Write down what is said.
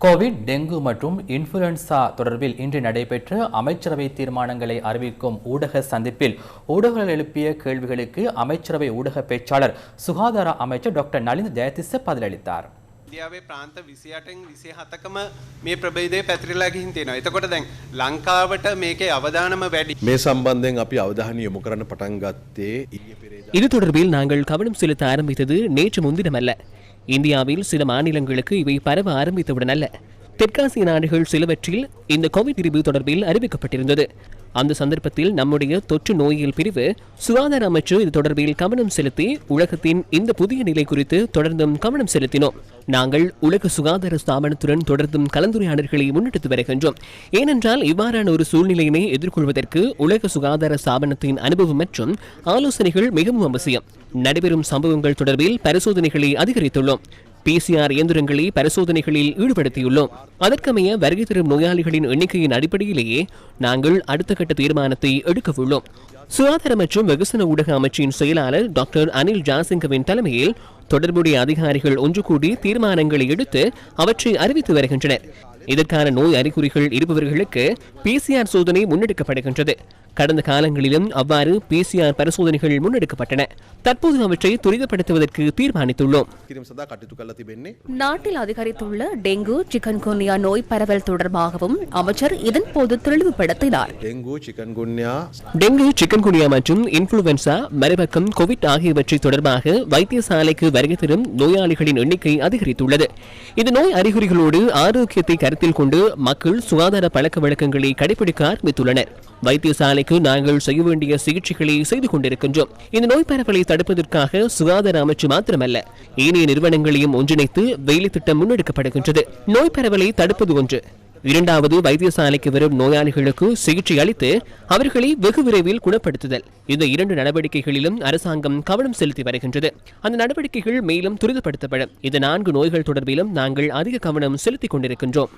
Covid dengue மற்றும் influenza தொடர்பில் இன்று நடைபெற்ற அமைச்சரவை தீர்மானங்களை அறிவிக்கும் ஊடக சந்திப்பில் ஊடகங்கள் எழுப்பிய கேள்விகளுக்கு அமைச்சரவை ஊடக பேச்சாளர் சுகாதார அமைச்சர் டாக்டர் நலிந்த் ஜெயதிச பதிலளித்தார் ඉන්දියාවේ ප්‍රාන්ත විසියටෙන් විසි හතකම මේ ප්‍රබේදය පැතිරිලා ගිහින් තියෙනවා. එතකොට දැන් ලංකාවට මේකේ අවධානම වැඩි. මේ සම්බන්ධයෙන් අපි අවධානය යොමු කරන්න පටන් ගත්තේ ඊයේ පෙරේදා இது தொடர்பில் நாங்கள் கவனம் செலுத்த ஆரம்பித்தது நேற்று முன்தினமல்ல இந்தியாவில் சில மாநிலங்களுக்கு இவை பரவ ஆரம்பித்தவுடன் அல்ல. தெற்காசிய நாடுகள் சிலவற்றில் இந்த கோவிட் பிரிவு தொடர்பில் அறிவிக்கப்பட்டிருந்தது. அந்த சந்தர்ப்பத்தில் நம்முடைய தொற்று நோயியல் பிரிவு சுகாதார அமைச்சு இது தொடர்பில் கவனம் செலுத்தி உலகத்தின் இந்த புதிய நிலை குறித்து தொடர்ந்தும் கவனம் செலுத்தினோம். நாங்கள் உலக சுகாதார ஸ்தாபனத்துடன் தொடர்ந்தும் கலந்துரையாடல்களை முன்னெடுத்து வருகின்றோம். ஏனென்றால் இவ்வாறான ஒரு சூழ்நிலையினை எதிர்கொள்வதற்கு உலக சுகாதார ஸ்தாபனத்தின் அனுபவம் மற்றும் ஆலோசனைகள் மிகவும் அவசியம். நடைபெறும் சம்பவங்கள் தொடர்பில் பரிசோதனைகளை அதிகரித்துள்ளோம். பிசிஆர் இயந்திரங்களை பரிசோதனைகளில் ஈடுபடுத்தியுள்ளோம். அதற்கமைய வருகை தரும் நோயாளிகளின் எண்ணிக்கையின் அடிப்படையிலேயே நாங்கள் அடுத்த கட்ட தீர்மானத்தை எடுக்கவுள்ளோம். சுகாதார மற்றும் வெகுசன ஊடக அமைச்சின் செயலாளர் டாக்டர் அனில் ஜாசிங்கவின் தலைமையில் தொடர்புடைய அதிகாரிகள் ஒன்று கூடி தீர்மானங்களை எடுத்து அவற்றை அறிவித்து வருகின்றனர். இதற்கான நோய் அறிகுறிகள் இருப்பவர்களுக்கு பிசிஆர் சோதனை முன்னெடுக்கப்படுகின்றது. கடந்த காலங்களிலும் அவ்வாறு பிசிஆர் பரிசோதனைகள் முன்னெடுக்கப்பட்டன. தற்போது அவற்றை துரிதப்படுத்துவதற்கு தீர்மானித்துள்ளோம். நாட்டில் அதிகரித்துள்ள டெங்கு சிக்கன்குன்யா நோய் பரவல் தொடர்பாகவும் அமைச்சர் இதன்போது தெளிவுபடுத்தினார். டெங்கு சிக்கன்குன்யா மற்றும் இன்ஃபுளுவென்சா மறுபக்கம் கோவிட் ஆகியவற்றை தொடர்பாக வைத்தியசாலைக்கு வருகை தரும் நோயாளிகளின் எண்ணிக்கை அதிகரித்துள்ளது. இந்த நோய் அறிகுறிகளோடு ஆரோக்கியத்தை கருத்தில் கொண்டு மக்கள் சுகாதார பழக்க வழக்கங்களை கடைபிடிக்க ஆரம்பித்துள்ளனர். வைத்தியசாலை நோய்க்கு நாங்கள் செய்ய வேண்டிய சிகிச்சைகளை செய்து கொண்டிருக்கின்றோம். இந்த நோய் பரவலை தடுப்பதற்காக சுகாதார அமைச்சு மாத்திரமல்ல ஏனைய நிறுவனங்களையும் ஒன்றிணைத்து வேலை திட்டம் முன்னெடுக்கப்படுகின்றது. நோய் பரவலை தடுப்பது ஒன்று. இரண்டாவது வைத்தியசாலைக்கு வரும் நோயாளிகளுக்கு சிகிச்சை அளித்து அவர்களை வெகு விரைவில் குணப்படுத்துதல். இந்த இரண்டு நடவடிக்கைகளிலும் அரசாங்கம் கவனம் செலுத்தி வருகின்றது. அந்த நடவடிக்கைகள் மேலும் துரிதப்படுத்தப்படும். இந்த நான்கு நோய்கள் தொடர்பிலும் நாங்கள் அதிக கவனம் செலுத்திக் கொண்டிருக்கின்றோம்.